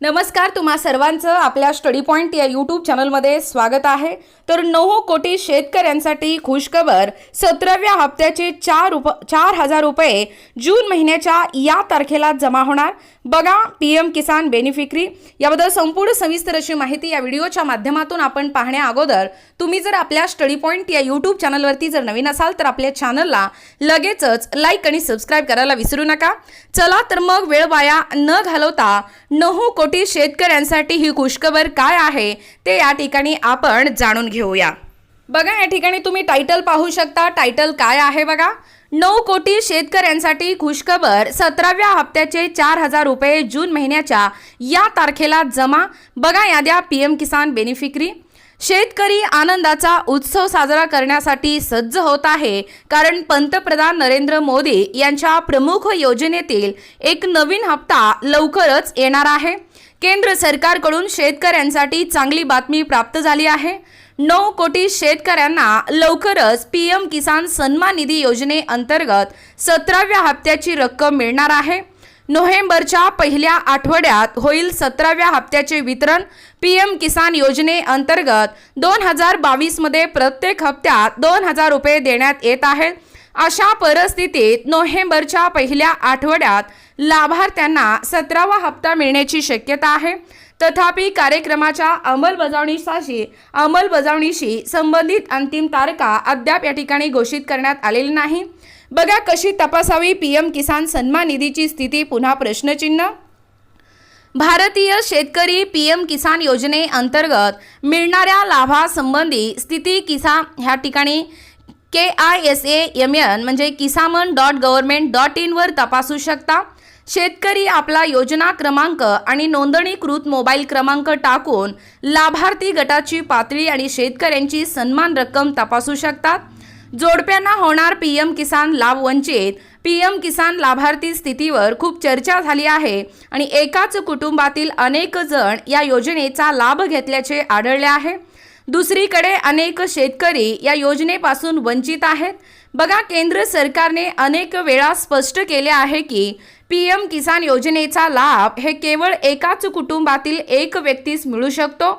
नमस्कार तुम्हा सर्वांचं आपल्या स्टडी पॉईंट या यूट्यूब चॅनलमध्ये स्वागत आहे. तर नऊ कोटी शेतकऱ्यांसाठी खुशखबर सतराव्या हप्त्याचे चार रुप चार हजार रुपये जून महिन्याच्या या तारखेला जमा होणार. बघा पी एम किसान बेनिफिकरी याबद्दल संपूर्ण सविस्तर अशी माहिती या व्हिडिओच्या माध्यमातून आपण पाहण्या अगोदर. तुम्ही जर आपल्या स्टडी पॉईंट या यूट्यूब चॅनलवरती जर नवीन असाल तर आपल्या चॅनलला लगेचच लाईक आणि सबस्क्राईब करायला विसरू नका. चला तर मग वेळ वाया न घालवता नऊ कोटी शेतकऱ्यांसाठी ही खुशखबर काय आहे ते या ठिकाणी आपण जाणून घेऊया. बघा या ठिकाणी तुम्ही टायटल पाहू शकता. टायटल काय आहे बघा? नऊ कोटी शेतकऱ्यांसाठी खुशखबर. सतराव्या हप्त्याचे चार हजार रुपये जून महिन्याच्या या तारखेला जमा. बघा याद्या पी एम किसान बेनिफिकरी. शेतकरी आनंदाचा उत्सव साजरा करण्यासाठी सज्ज होत आहे. कारण पंतप्रधान नरेंद्र मोदी यांच्या प्रमुख योजनेतील एक नवीन हप्ता लवकरच येणार आहे. केंद्र सरकारकडून शेतकऱ्यांसाठी चांगली बातमी प्राप्त झाली आहे. नऊ कोटी शेतकऱ्यांना लवकरच पी एम किसान सन्मान निधी योजनेअंतर्गत सतराव्या हप्त्याची रक्कम मिळणार आहे. नोव्हेंबरच्या पहिल्या आठवड्यात होईल सतराव्या हप्त्याचे वितरण पी एम किसान योजनेअंतर्गत दोन हजार बावीसमध्ये प्रत्येक हप्त्यात दोन हजार रुपये देण्यात येत आहेत अशा परिस्थितीत नोव्हेंबरच्या पहिल्या आठवड्यात लाभार्थ्यांना सतरावा हप्ता मिळण्याची शक्यता आहे. तथापि कार्यक्रमाच्या अंमलबजावणीसाठी अंमलबजावणीशी संबंधित अंतिम तारखा अद्याप या ठिकाणी घोषित करण्यात आलेली नाही. बघा कशी तपासावी पी एम किसान सन्मान निधीची स्थिती पुन्हा प्रश्नचिन्ह. भारतीय शेतकरी पी एम किसान योजनेअंतर्गत मिळणाऱ्या लाभासंबंधी स्थिती किसान ह्या ठिकाणी K I S A M N म्हणजे किसामन डॉट गव्हर्मेंट डॉट इनवर तपासू शकता. शेतकरी आपला योजना क्रमांक आणि नोंदणीकृत मोबाईल क्रमांक टाकून लाभार्थी गटाची पातळी आणि शेतकऱ्यांची सन्मान रक्कम तपासू शकतात. जोडप्यांना होणार पी एम किसान लाभ वंचित. पी एम किसान लाभार्थी स्थितीवर खूप चर्चा झाली आहे आणि एकाच कुटुंबातील अनेक जण या योजनेचा लाभ घेतल्याचे आढळले आहे. दुसरीकडे अनेक शेतकरी या योजनेपासून वंचित आहेत. बघा केंद्र सरकारने अनेक वेळा स्पष्ट केले आहे की पी एम किसान योजनेचा लाभ हे केवळ एकाच कुटुंबातील एक व्यक्तीस मिळू शकतो.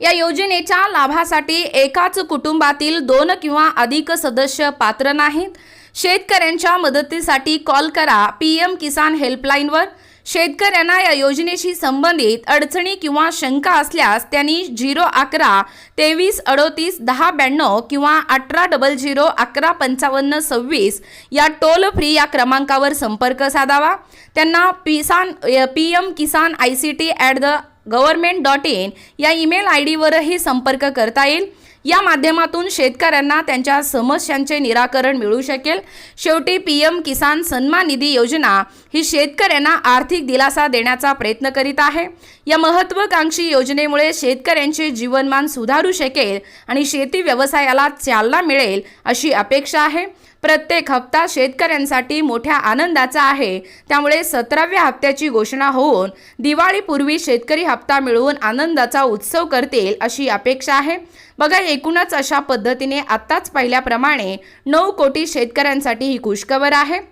या योजनेच्या लाभासाठी एकाच कुटुंबातील दोन किंवा अधिक सदस्य पात्र नाहीत. शेतकऱ्यांच्या मदतीसाठी कॉल करा पी एम किसान हेल्पलाईनवर. शेतकऱ्यांना या योजनेशी संबंधित अडचणी किंवा शंका असल्यास त्यांनी झिरो अकरा तेवीस अडोतीस दहा ब्याण्णव किंवा अठरा डबल झिरो अकरा पंचावन्न सव्वीस या टोल फ्री या क्रमांकावर संपर्क साधावा. त्यांना पिसान P M Kisan I C T at the government dot in या ईमेल आय डीवरही संपर्क करता येईल. या माध्यमातून शेतकऱ्यांना त्यांच्या समस्यांचे निराकरण मिळू शकेल. शेवटी पी एम किसान सन्मान निधी योजना ही शेतकऱ्यांना आर्थिक दिलासा देण्याचा प्रयत्न करीत आहे. या महत्त्वाकांक्षी योजनेमुळे शेतकऱ्यांचे जीवनमान सुधारू शकेल आणि शेती व्यवसायाला चालना मिळेल अशी अपेक्षा आहे. प्रत्येक हप्ता शेतकऱ्यांसाठी मोठ्या आनंदाचा आहे. त्यामुळे सतराव्या हप्त्याची घोषणा होऊन दिवाळीपूर्वी शेतकरी हप्ता मिळवून आनंदाचा उत्सव करतील अशी अपेक्षा आहे. बघा एकूणच अशा पद्धतीने आत्ताच पाहिल्याप्रमाणे नऊ कोटी शेतकऱ्यांसाठी ही खुशखबर आहे.